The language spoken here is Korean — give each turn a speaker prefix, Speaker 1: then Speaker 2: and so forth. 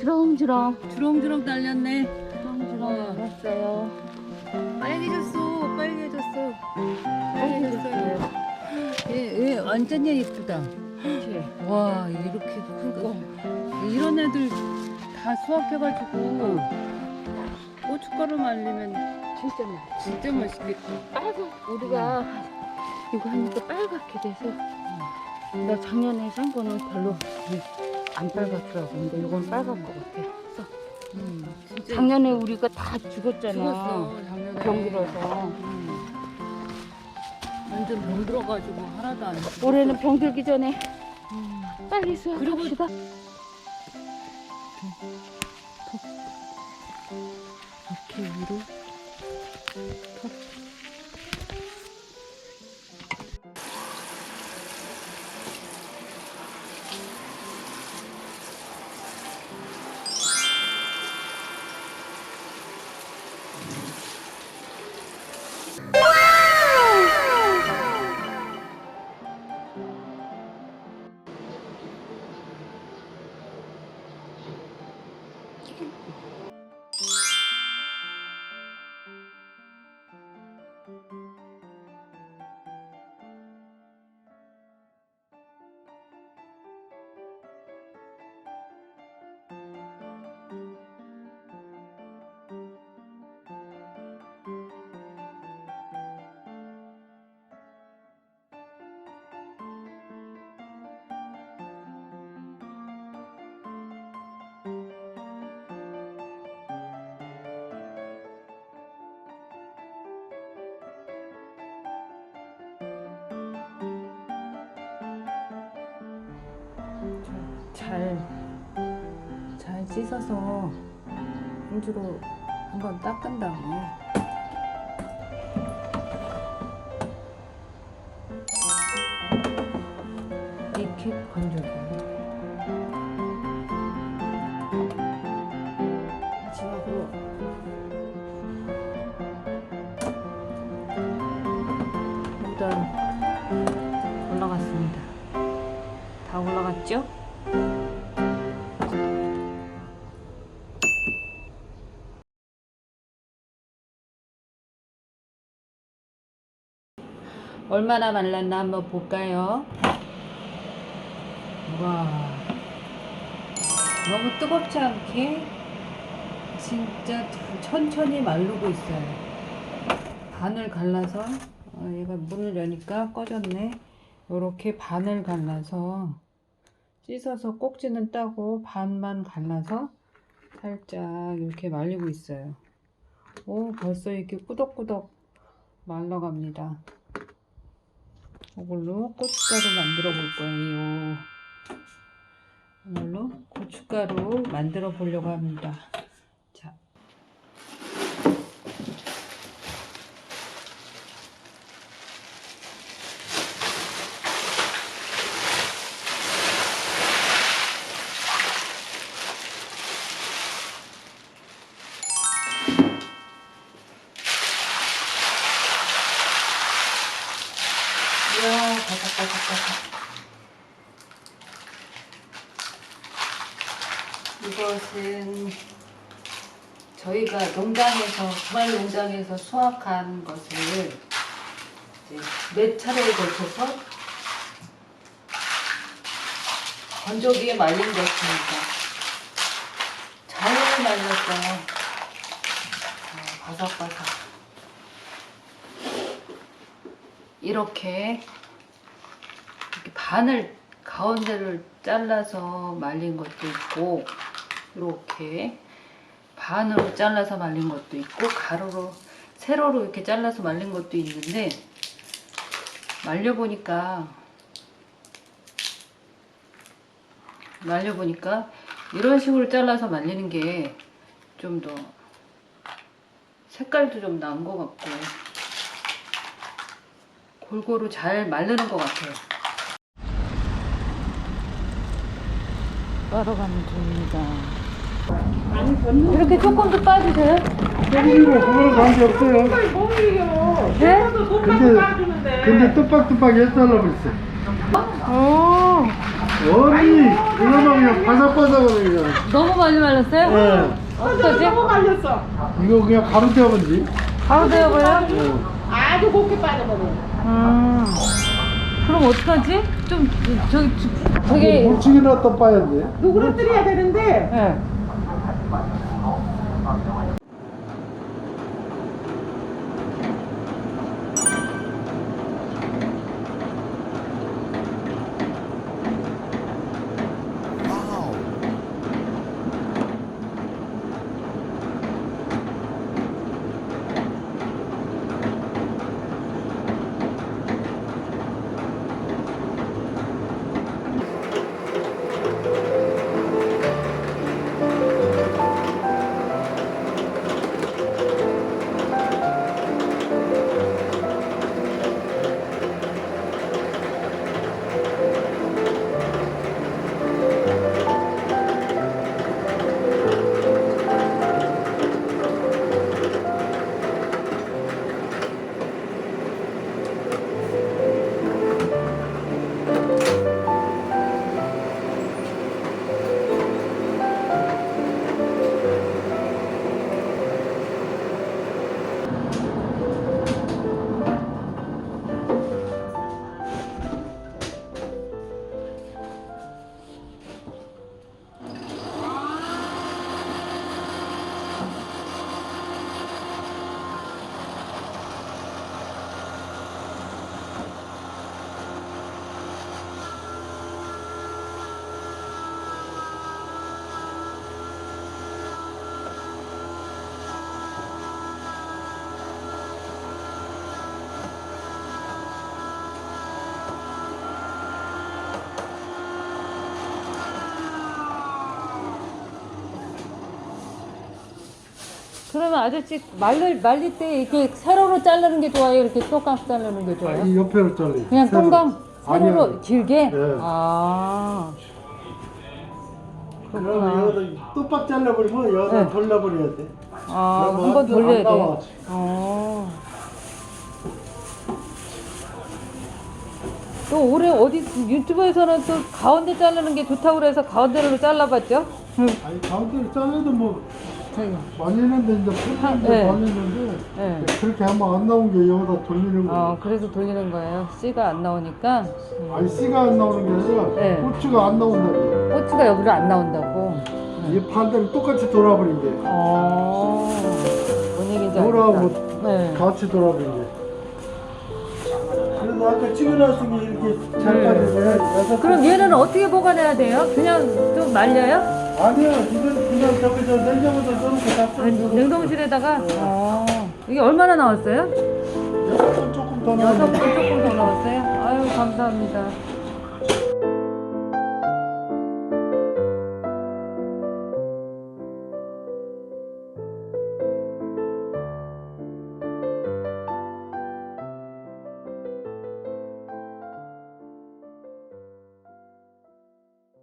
Speaker 1: 주렁주렁
Speaker 2: 주렁주렁 달렸네.
Speaker 1: 주렁주렁 열었어요.
Speaker 2: 빨개졌어, 빨개졌어. 빨개졌어요. 얘, 얘 완전 얘 이쁘다.
Speaker 1: 그치?
Speaker 2: 와, 이렇게 크고. 이런 애들 다 수확해가지고 고춧가루 말리면
Speaker 1: 진짜 맛.
Speaker 2: 진짜 맛있겠다.
Speaker 1: 빨간 우리가 이거 하니까 빨갛게 돼서 나 작년에 산 거는 별로 안 빨갛더라고. 근데 이건 빨간 것 같아.
Speaker 2: 음, 진짜
Speaker 1: 작년에 우리가 다 죽었잖아.
Speaker 2: 죽었어, 작년에.
Speaker 1: 병들어서.
Speaker 2: 음. 완전 병 들어가지고 하나도 안 죽었어.
Speaker 1: 올해는 병들기 전에
Speaker 2: 음.
Speaker 1: 빨리 수확합시다.
Speaker 2: 이렇게 위로 잘, 잘 씻어서 행주로 한번 닦은 다음에 익히 건져줘요. 마지막으로 일단 올라갔습니다. 다 올라갔죠? 얼마나 말랐나 한번 볼까요? 와 너무 뜨겁지 않게 진짜 천천히 마르고 있어요. 반을 갈라서 어, 얘가 문을 여니까 꺼졌네. 이렇게 반을 갈라서 씻어서 꼭지는 따고 반만 갈라서 살짝 이렇게 말리고 있어요. 오 벌써 이렇게 꾸덕꾸덕 말라갑니다. 이걸로 고춧가루 만들어 볼 거예요. 이걸로 고춧가루 만들어 보려고 합니다. 자. 이야, 바삭바삭바삭. 이것은 저희가 농장에서, 주말 농장에서 수확한 것을 몇 차례에 걸쳐서 건조기에 말린 것입니다. 잘 말렸어요. 아, 바삭바삭. 이렇게 이렇게 반을 가운데를 잘라서 말린 것도 있고 이렇게 반으로 잘라서 말린 것도 있고 가로로 세로로 이렇게 잘라서 말린 것도 있는데 말려 보니까 말려 보니까 이런 식으로 잘라서 말리는 게 좀 더 색깔도 좀 난 것 같고 골고루 잘 마르는 것 같아요. 빨아가면 됩니다. 이렇게 조금 더 빠주세요.
Speaker 3: 땡기로 그거는 관계 없어요.
Speaker 2: 네?
Speaker 3: 근데 근데 뚜빡뚜빡 해서 잘라고 있어.
Speaker 2: 어.
Speaker 3: 어디 이거만 그냥 바삭바삭하네 그냥.
Speaker 2: 너무 많이 말랐어요?
Speaker 3: 예.
Speaker 2: 어떡하지?
Speaker 3: 이거 그냥 가루 떼어본지.
Speaker 2: 바로 되어버려요?
Speaker 4: 아주 곱게 빠져버려.
Speaker 2: 음. 그럼 어떡하지? 좀 저기 저기
Speaker 3: 물치기 놨다 빠야 돼.
Speaker 4: 누그러뜨려야 되는데
Speaker 2: 예. 그러면 아저씨 말릴 말릴 때 이렇게 세로로 자르는 게 좋아요? 이렇게 똑같이 자르는 게 좋아요?
Speaker 3: 이 옆에를 잘라.
Speaker 2: 그냥. 동강 세로로
Speaker 3: 아니요.
Speaker 2: 길게?
Speaker 3: 네.
Speaker 2: 아.
Speaker 3: 그러면 여기다 똑박 잘라버리면 여기다
Speaker 2: 네.
Speaker 3: 돌려버려야 돼.
Speaker 2: 아,
Speaker 3: 그러면
Speaker 2: 한번
Speaker 3: 안
Speaker 2: 돌려야
Speaker 3: 나와.
Speaker 2: 돼. 어. 또 올해 어디 유튜브에서는 또 가운데 자르는 게 좋다고 그래서 가운데로 잘라봤죠? 응.
Speaker 3: 아니 가운데를 잘라도 뭐 많이 했는데 이제 풀리는데
Speaker 2: 네.
Speaker 3: 했는데
Speaker 2: 네.
Speaker 3: 그렇게 하면 안 나온 게 여기다 돌리는 거야.
Speaker 2: 어, 그래서 돌리는 거예요. 씨가 안 나오니까. 음.
Speaker 3: 아니 씨가 안 나오는 게 아니라
Speaker 2: 네.
Speaker 3: 고추가 안 나온다고.
Speaker 2: 꼬치가 여기로 안 나온다고.
Speaker 3: 이 반대로 똑같이 돌아버린 게.
Speaker 2: 어. 뭔 얘기인지
Speaker 3: 돌아오고
Speaker 2: 알겠다. 네.
Speaker 3: 같이 돌아버린 게. 그래도 아까 찍어놨으니 이렇게 잘
Speaker 2: 네.
Speaker 3: 빠지네. 여섯
Speaker 2: 그럼 얘는 어떻게 보관해야 돼요? 그냥 좀 말려요?
Speaker 3: 아니야, 이건 그냥 저기 저 냉장고에 넣어놓고 다 써.
Speaker 2: 냉동실에다가? 어. 이게 얼마나 나왔어요?
Speaker 3: 여섯 번 조금 더
Speaker 2: 여섯
Speaker 3: 넣으면
Speaker 2: 분 조금 더 나왔어요? 아유, 감사합니다.